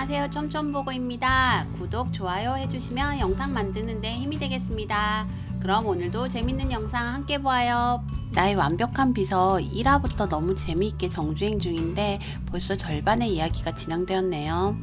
안녕하세요. 쫌쫌보고입니다. 구독, 좋아요 해주시면 영상 만드는데 힘이 되겠습니다. 그럼 오늘도 재밌는 영상 함께 보아요. 나의 완벽한 비서 1화부터 너무 재미있게 정주행 중인데 벌써 절반의 이야기가 진행되었네요.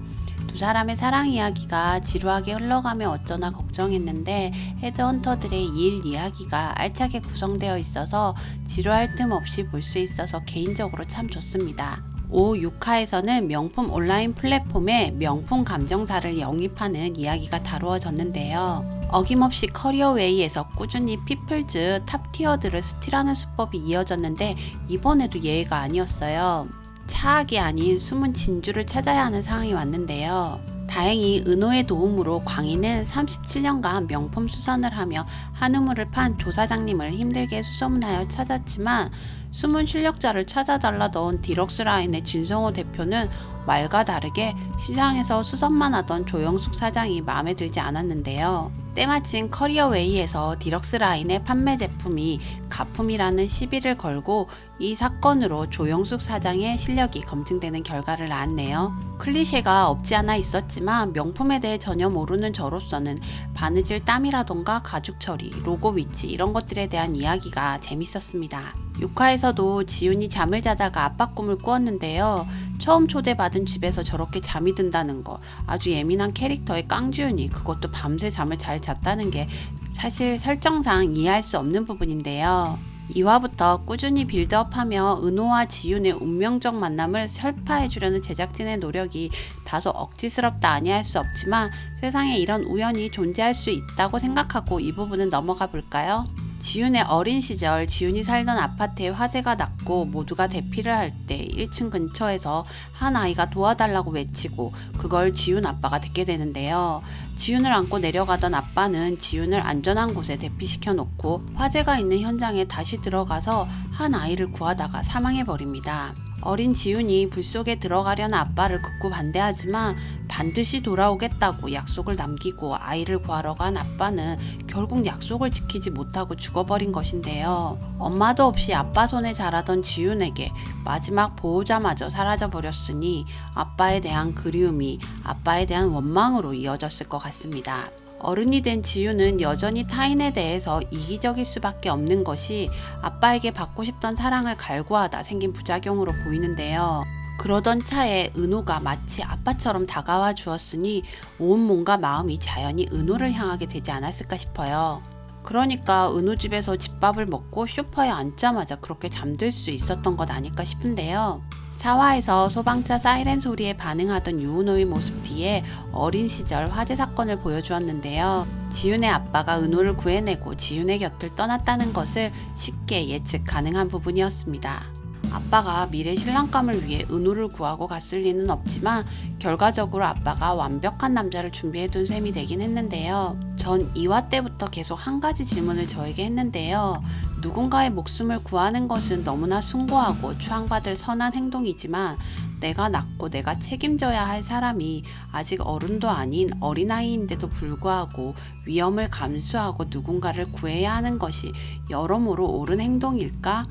두 사람의 사랑 이야기가 지루하게 흘러가며 어쩌나 걱정했는데 헤드헌터들의 일 이야기가 알차게 구성되어 있어서 지루할 틈 없이 볼 수 있어서 개인적으로 참 좋습니다. 5, 6화에서는 명품 온라인 플랫폼에 명품 감정사를 영입하는 이야기가 다루어졌는데요. 어김없이 커리어웨이에서 꾸준히 피플즈 탑티어들을 스틸하는 수법이 이어졌는데 이번에도 예외가 아니었어요. 차악이 아닌 숨은 진주를 찾아야 하는 상황이 왔는데요. 다행히 은호의 도움으로 광희는 37년간 명품 수선을 하며 한우물을 판 조사장님을 힘들게 수소문하여 찾았지만 숨은 실력자를 찾아달라 넣은 디럭스 라인의 진성호 대표는 말과 다르게 시장에서 수선만 하던 조영숙 사장이 마음에 들지 않았는데요. 때마침 커리어웨이에서 디럭스 라인의 판매 제품이 가품이라는 시비를 걸고 이 사건으로 조영숙 사장의 실력이 검증되는 결과를 낳았네요. 클리셰가 없지 않아 있었지만 명품에 대해 전혀 모르는 저로서는 바느질 땀이라던가 가죽 처리, 로고 위치 이런 것들에 대한 이야기가 재밌었습니다. 6화에서도 지훈이 잠을 자다가 아빠 꿈을 꾸었는데요. 처음 초대받은 집에서 저렇게 잠이 든다는 거 아주 예민한 캐릭터의 깡지훈이 그것도 밤새 잠을 잘 잤다는 게 사실 설정상 이해할 수 없는 부분인데요. 2화부터 꾸준히 빌드업하며 은호와 지윤의 운명적 만남을 설파해주려는 제작진의 노력이 다소 억지스럽다 아니할 수 없지만 세상에 이런 우연이 존재할 수 있다고 생각하고 이 부분은 넘어가 볼까요? 지윤의 어린 시절 지윤이 살던 아파트에 화재가 났고 모두가 대피를 할 때 1층 근처에서 한 아이가 도와달라고 외치고 그걸 지윤 아빠가 듣게 되는데요. 지윤을 안고 내려가던 아빠는 지윤을 안전한 곳에 대피시켜 놓고 화재가 있는 현장에 다시 들어가서 한 아이를 구하다가 사망해 버립니다. 어린 지윤이 불 속에 들어가려는 아빠를 극구 반대하지만 반드시 돌아오겠다고 약속을 남기고 아이를 구하러 간 아빠는 결국 약속을 지키지 못하고 죽어버린 것인데요. 엄마도 없이 아빠 손에 자라던 지윤에게 마지막 보호자마저 사라져 버렸으니 아빠에 대한 그리움이 아빠에 대한 원망으로 이어졌을 것 같습니다. 어른이 된 지유는 여전히 타인에 대해서 이기적일 수밖에 없는 것이 아빠에게 받고 싶던 사랑을 갈구하다 생긴 부작용으로 보이는데요. 그러던 차에 은호가 마치 아빠처럼 다가와 주었으니 온 몸과 마음이 자연히 은호를 향하게 되지 않았을까 싶어요. 그러니까 은호 집에서 집밥을 먹고 쇼파에 앉자마자 그렇게 잠들 수 있었던 것 아닐까 싶은데요. 사화에서 소방차 사이렌 소리에 반응하던 유은호의 모습 뒤에 어린 시절 화재 사건을 보여주었는데요. 지윤의 아빠가 은호를 구해내고 지윤의 곁을 떠났다는 것을 쉽게 예측 가능한 부분이었습니다. 아빠가 미래 신랑감을 위해 은호를 구하고 갔을 리는 없지만 결과적으로 아빠가 완벽한 남자를 준비해둔 셈이 되긴 했는데요. 전 2화 때부터 계속 한 가지 질문을 저에게 했는데요. 누군가의 목숨을 구하는 것은 너무나 숭고하고 추앙받을 선한 행동이지만 내가 낳고 내가 책임져야 할 사람이 아직 어른도 아닌 어린아이인데도 불구하고 위험을 감수하고 누군가를 구해야 하는 것이 여러모로 옳은 행동일까?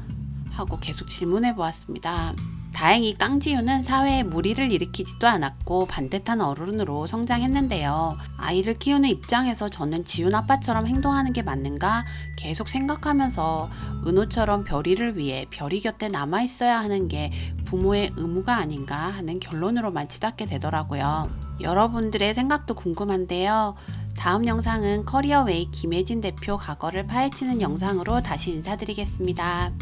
하고 계속 질문해 보았습니다. 다행히 깡지유는 사회에 무리를 일으키지도 않았고 반듯한 어른으로 성장했는데요. 아이를 키우는 입장에서 저는 지훈 아빠처럼 행동하는 게 맞는가 계속 생각하면서 은호처럼 별이를 위해 별이 곁에 남아 있어야 하는 게 부모의 의무가 아닌가 하는 결론으로만 치닫게 되더라고요. 여러분들의 생각도 궁금한데요. 다음 영상은 커리어웨이 김혜진 대표 과거를 파헤치는 영상으로 다시 인사드리겠습니다.